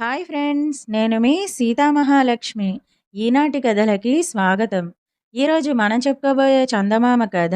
Hi friends నేను మీ సీతామహాలక్ష్మి. ఈనాటి కథలకి స్వాగతం. ఈరోజు మనం చెప్పుకోబోయే చందమామ కథ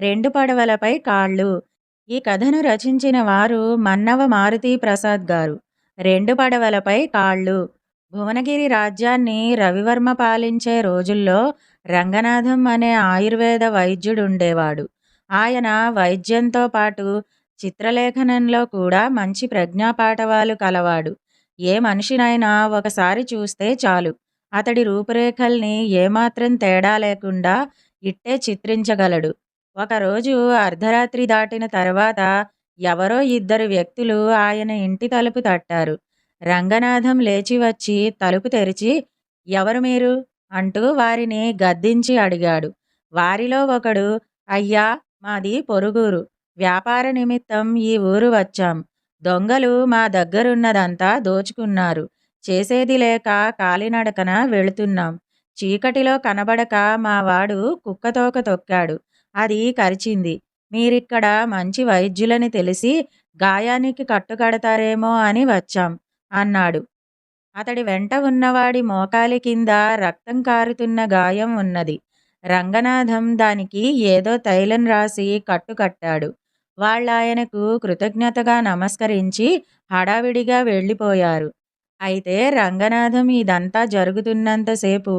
రెండు పడవలపై కాళ్ళు. ఈ కథను రచించిన వారు మన్నవ మారుతి ప్రసాద్ గారు. రెండు పడవలపై కాళ్ళు. భువనగిరి రాజ్యాన్ని రవివర్మ పాలించే రోజుల్లో రంగనాథం అనే ఆయుర్వేద వైద్యుడు ఉండేవాడు ఆయన వైద్యంతో పాటు చిత్రలేఖనంలో కూడా మంచి ప్రజ్ఞాపాఠవాలు కలవాడు. ఏ మనిషినైనా ఒకసారి చూస్తే చాలు. అతడి రూపురేఖల్ని ఏమాత్రం తేడా లేకుండా ఇట్టే చిత్రించగలడు. ఒకరోజు అర్ధరాత్రి దాటిన తర్వాత ఎవరో ఇద్దరు వ్యక్తులు ఆయన ఇంటి తలుపు తట్టారు. రంగనాథం లేచి వచ్చి తలుపు తెరిచి ఎవరు మీరు? అంటూ వారిని గద్దించి అడిగాడు. వారిలో ఒకడు అయ్యా మాది పొరుగురు. వ్యాపార నిమిత్తం ఈ ఊరు వచ్చాం. దొంగలు మా దగ్గరున్నదంతా దోచుకున్నారు. చేసేది లేక కాలినడకన వెళుతున్నాం. చీకటిలో కనబడక మా వాడు కుక్కతోక తొక్కాడు. అది కరిచింది. మీరిక్కడ మంచి వైద్యులని తెలిసి గాయానికి కట్టుకడతారేమో అని వచ్చాం అన్నాడు. అతడి వెంట ఉన్నవాడి మోకాలి కింద రక్తం కారుతున్న గాయం ఉన్నది. రంగనాథం దానికి ఏదో తైలం రాసి కట్టుకట్టాడు. వాళ్ళాయనకు కృతజ్ఞతగా నమస్కరించి హడావిడిగా వెళ్ళిపోయారు. అయితే రంగనాథం ఇదంతా జరుగుతున్నంతసేపు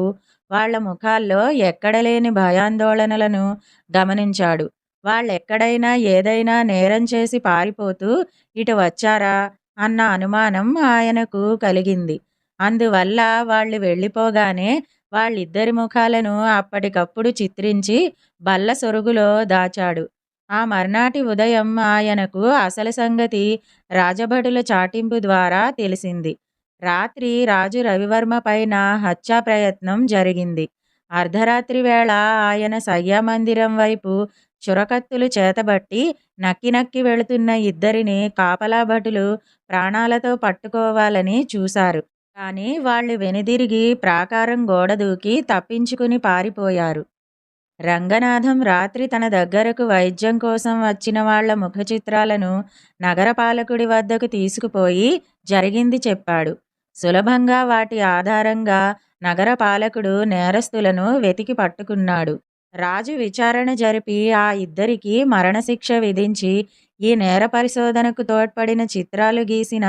వాళ్ళ ముఖాల్లో ఎక్కడలేని భయాందోళనలను గమనించాడు. వాళ్ళెక్కడైనా ఏదైనా నేరం చేసి పారిపోతూ ఇటు వచ్చారా అన్న అనుమానం ఆయనకు కలిగింది. అందువల్ల వాళ్ళు వెళ్ళిపోగానే వాళ్ళిద్దరి ముఖాలను అప్పటికప్పుడు చిత్రించి బల్ల సొరుగులో దాచాడు. ఆ మర్నాటి ఉదయం ఆయనకు అసలు సంగతి రాజభటుల చాటింపు ద్వారా తెలిసింది. రాత్రి రాజు రవివర్మ పైన హత్యా ప్రయత్నం జరిగింది. అర్ధరాత్రి వేళ ఆయన సయ్యామందిరం వైపు చురకత్తులు చేతబట్టి నక్కి నక్కి వెళుతున్న ఇద్దరిని కాపలాభటులు ప్రాణాలతో పట్టుకోవాలని చూశారు. కానీ వాళ్ళు వెనుదిరిగి ప్రాకారం గోడ దూకి తప్పించుకుని పారిపోయారు. రంగనాథం రాత్రి తన దగ్గరకు వైద్యం కోసం వచ్చిన వాళ్ళ ముఖ చిత్రాలను నగరపాలకుడి వద్దకు తీసుకుపోయి జరిగింది చెప్పాడు. సులభంగా వాటి ఆధారంగా నగరపాలకుడు నేరస్తులను వెతికి పట్టుకున్నాడు. రాజు విచారణ జరిపి ఆ ఇద్దరికి మరణశిక్ష విధించి ఈ నేర పరిశోధనకు తోడ్పడిన చిత్రాలు గీసిన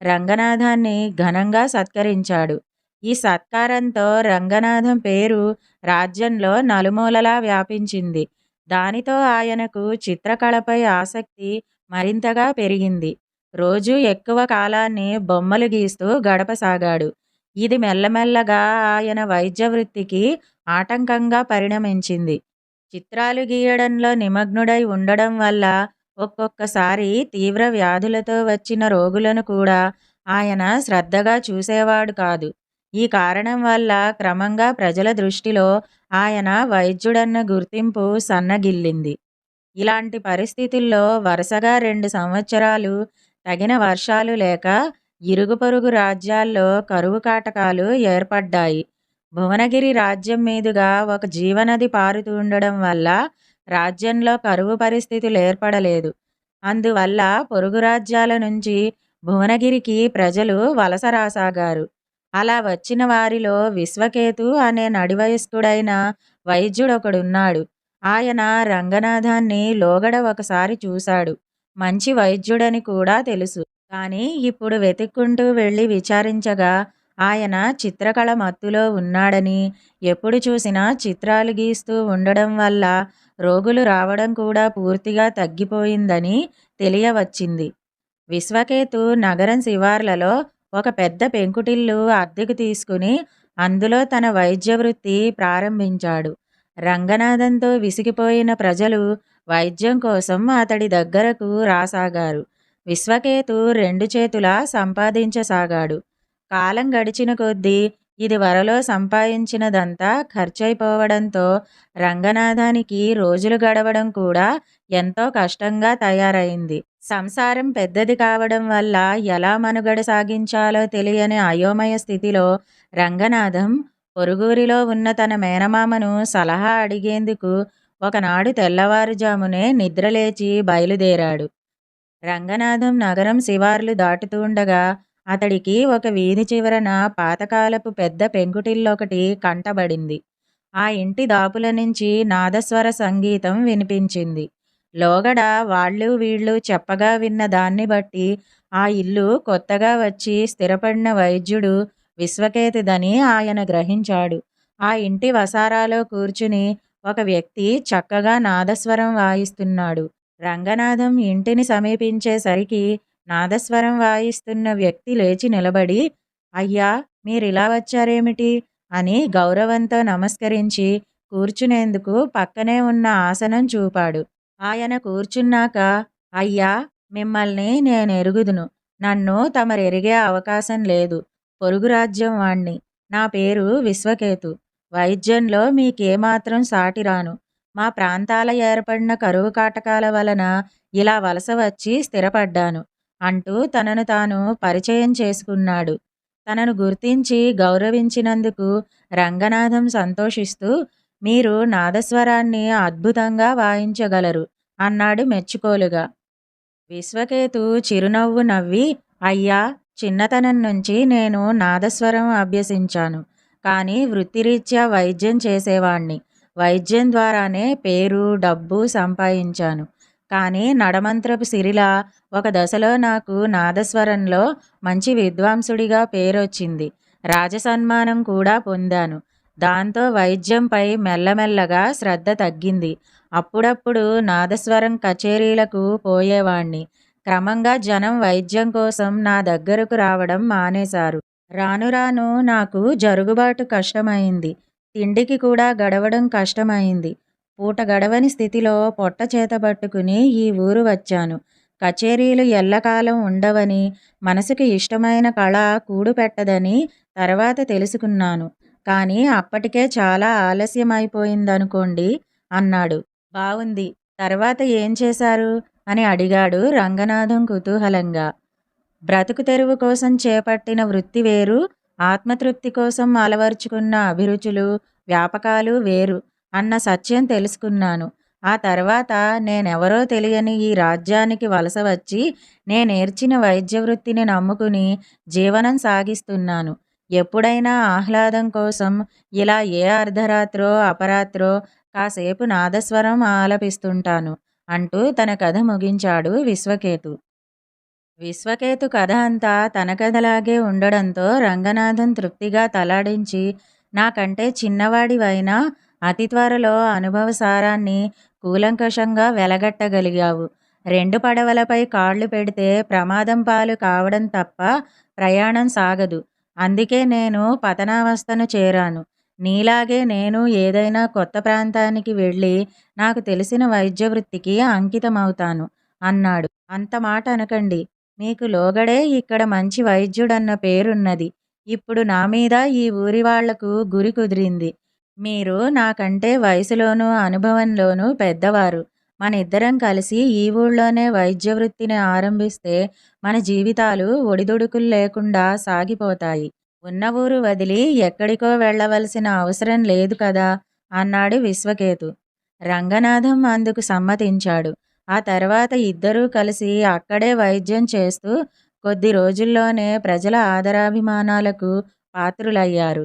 రంగనాథాన్ని ఘనంగా సత్కరించాడు. ఈ సత్కారంతో రంగనాథం పేరు రాజ్యంలో నలుమూలలా వ్యాపించింది. దానితో ఆయనకు చిత్రకళపై ఆసక్తి మరింతగా పెరిగింది. రోజు ఎక్కువ కాలాన్ని బొమ్మలు గీస్తూ గడపసాగాడు. ఇది మెల్లమెల్లగా ఆయన వైద్య వృత్తికి ఆటంకంగా పరిణమించింది. చిత్రాలు గీయడంలో నిమగ్నుడై ఉండడం వల్ల ఒక్కొక్కసారి తీవ్ర వ్యాధులతో వచ్చిన రోగులను కూడా ఆయన శ్రద్ధగా చూసేవాడు కాదు. ఈ కారణం వల్ల క్రమంగా ప్రజల దృష్టిలో ఆయన వైద్యుడన్న గుర్తింపు సన్నగిల్లింది. ఇలాంటి పరిస్థితుల్లో వరుసగా రెండు సంవత్సరాలు తగిన వర్షాలు లేక ఇరుగు పొరుగు రాజ్యాల్లో కరువు కాటకాలు ఏర్పడ్డాయి. భువనగిరి రాజ్యం మీదుగా ఒక జీవనది పారుతుండడం వల్ల రాజ్యంలో కరువు పరిస్థితులు ఏర్పడలేదు. అందువల్ల పొరుగు రాజ్యాల నుంచి భువనగిరికి ప్రజలు వలస రాసాగారు. అలా వచ్చిన వారిలో విశ్వకేతు అనే నడివయస్కుడైన వైద్యుడొకడున్నాడు. ఆయన రంగనాథాన్ని లోగడ ఒకసారి చూశాడు. మంచి వైద్యుడని కూడా తెలుసు. కానీ ఇప్పుడు వెతుక్కుంటూ వెళ్ళి విచారించగా ఆయన చిత్రకళ మత్తులో ఉన్నాడని ఎప్పుడు చూసినా చిత్రాలు గీస్తూ ఉండడం వల్ల రోగులు రావడం కూడా పూర్తిగా తగ్గిపోయిందని తెలియవచ్చింది. విశ్వకేతు నగరం శివార్లలో ఒక పెద్ద పెంకుటిల్లు అద్దెకు తీసుకుని అందులో తన వైద్య వృత్తి ప్రారంభించాడు. రంగనాథంతో విసిగిపోయిన ప్రజలు వైద్యం కోసం అతడి దగ్గరకు రాసాగారు. విశ్వకేతు రెండు చేతులా సంపాదించసాగాడు. కాలం గడిచిన కొద్దీ ఇది వరలో సంపాదించినదంతా ఖర్చయిపోవడంతో రంగనాథానికి రోజులు గడవడం కూడా ఎంతో కష్టంగా తయారైంది. సంసారం పెద్దది కావడం వల్ల ఎలా మనుగడ సాగించాలో తెలియని అయోమయ స్థితిలో రంగనాథం పొరుగురిలో ఉన్న తన మేనమామను సలహా అడిగేందుకు ఒకనాడు తెల్లవారుజామునే నిద్రలేచి బయలుదేరాడు. రంగనాథం నగరం శివార్లు దాటుతుండగా అతడికి ఒక వీధి చివరన పాతకాలపు పెద్ద పెంకుటిల్లొకటి కంటబడింది. ఆ ఇంటి దాపుల నుంచి నాదస్వర సంగీతం వినిపించింది. లోగడ వాళ్ళు వీళ్ళు చెప్పగా విన్న దాన్ని బట్టి ఆ ఇల్లు కొత్తగా వచ్చి స్థిరపడిన వైద్యుడు విశ్వకేతుదని ఆయన గ్రహించాడు. ఆ ఇంటి వసారాలో కూర్చుని ఒక వ్యక్తి చక్కగా నాదస్వరం వాయిస్తున్నాడు. రంగనాథం ఇంటిని సమీపించేసరికి నాదస్వరం వాయిస్తున్న వ్యక్తి లేచి నిలబడి అయ్యా మీరిలా వచ్చారేమిటి అని గౌరవంతో నమస్కరించి కూర్చునేందుకు పక్కనే ఉన్న ఆసనం చూపాడు. ఆయన కూర్చున్నాక అయ్యా మిమ్మల్ని నేను ఎరుగుదును నన్ను తమరెరిగే అవకాశం లేదు. పొరుగు రాజ్యం వాణ్ణి. నా పేరు విశ్వకేతు. వైద్యంలో మీకేమాత్రం సాటిరాను. మా ప్రాంతాల ఏర్పడిన కరువు కాటకాల వలన ఇలా వలస వచ్చి స్థిరపడ్డాను అంటూ తనను తాను పరిచయం చేసుకున్నాడు. తనను గుర్తించి గౌరవించినందుకు రంగనాథం సంతోషిస్తూ మీరు నాదస్వరాన్ని అద్భుతంగా వాయించగలరు అన్నాడు మెచ్చుకోలుగా. విశ్వకేతు చిరునవ్వు నవ్వి అయ్యా చిన్నతనం నుంచి నేను నాదస్వరం అభ్యసించాను. కానీ వృత్తిరీత్యా వైద్యం చేసేవాణ్ణి. వైద్యం ద్వారానే పేరు, డబ్బు సంపాదించాను. కానీ నడమంత్రపు సిరిలా ఒక దశలో నాకు నాదస్వరంలో మంచి విద్వాంసుడిగా పేరొచ్చింది. రాజసన్మానం కూడా పొందాను. దాంతో వైద్యంపై మెల్లమెల్లగా శ్రద్ధ తగ్గింది. అప్పుడప్పుడు నాదస్వరం కచేరీలకు పోయేవాణ్ణి. క్రమంగా జనం వైద్యం కోసం నా దగ్గరకు రావడం మానేశారు. రాను రాను నాకు జరుగుబాటు కష్టమైంది తిండికి కూడా గడవడం కష్టమైంది పూట గడవని స్థితిలో పొట్ట చేతబట్టుకుని ఈ ఊరు వచ్చాను. కచేరీలు ఎల్లకాలం ఉండవని, మనసుకి ఇష్టమైన కళ కూడుపెట్టదని తర్వాత తెలుసుకున్నాను. కానీ అప్పటికే చాలా ఆలస్యమైపోయిందనుకోండి అన్నాడు. బావుంది. తర్వాత ఏం చేశారు? అని అడిగాడు రంగనాథం కుతూహలంగా. బ్రతుకు తెరువు కోసం చేపట్టిన వృత్తి వేరు, ఆత్మతృప్తి కోసం అలవరుచుకున్న అభిరుచులు, వ్యాపకాలు వేరు అన్న సత్యం తెలుసుకున్నాను. ఆ తర్వాత నేనెవరో తెలియని ఈ రాజ్యానికి వలస వచ్చి నేనేర్చిన వైద్య వృత్తిని నమ్ముకుని జీవనం సాగిస్తున్నాను. ఎప్పుడైనా ఆహ్లాదం కోసం ఇలా ఏ అర్ధరాత్రో, అపరాత్రో కాసేపు నాదస్వరం ఆలపిస్తుంటాను అంటూ తన కథ ముగించాడు విశ్వకేతు. విశ్వకేతు కథ అంతా తన కథలాగే ఉండడంతో రంగనాథం తృప్తిగా తలాడించి నాకంటే చిన్నవాడివైనా అతి త్వరలో అనుభవ సారాన్ని కూలంకషంగా వెలగట్టగలిగావు. రెండు పడవలపై కాళ్ళు పెడితే ప్రమాదం పాలు కావడం తప్ప ప్రయాణం సాగదు. అందుకే నేను పతనావస్థను చేరాను. నీలాగే నేను ఏదైనా కొత్త ప్రాంతానికి వెళ్ళి నాకు తెలిసిన వైద్య వృత్తికి అంకితమవుతాను అన్నాడు. అంత మాట అనకండి. మీకు లోగడే ఇక్కడ మంచి వైద్యుడన్న పేరున్నది. ఇప్పుడు నా మీద ఈ ఊరి వాళ్ళకు గురి కుదిరింది. మీరు నాకంటే వయసులోనూ, అనుభవంలోనూ పెద్దవారు. మనిద్దరం కలిసి ఈ ఊళ్ళోనే వైద్య వృత్తిని ఆరంభిస్తే మన జీవితాలు ఒడిదుడుకులు లేకుండా సాగిపోతాయి. ఉన్న ఊరు వదిలి ఎక్కడికో వెళ్ళవలసిన అవసరం లేదు కదా అన్నాడు విశ్వకేతు. రంగనాథం అందుకు సమ్మతించాడు. ఆ తర్వాత ఇద్దరూ కలిసి అక్కడే వైద్యం చేస్తూ కొద్ది రోజుల్లోనే ప్రజల ఆదరాభిమానాలకు పాత్రులయ్యారు.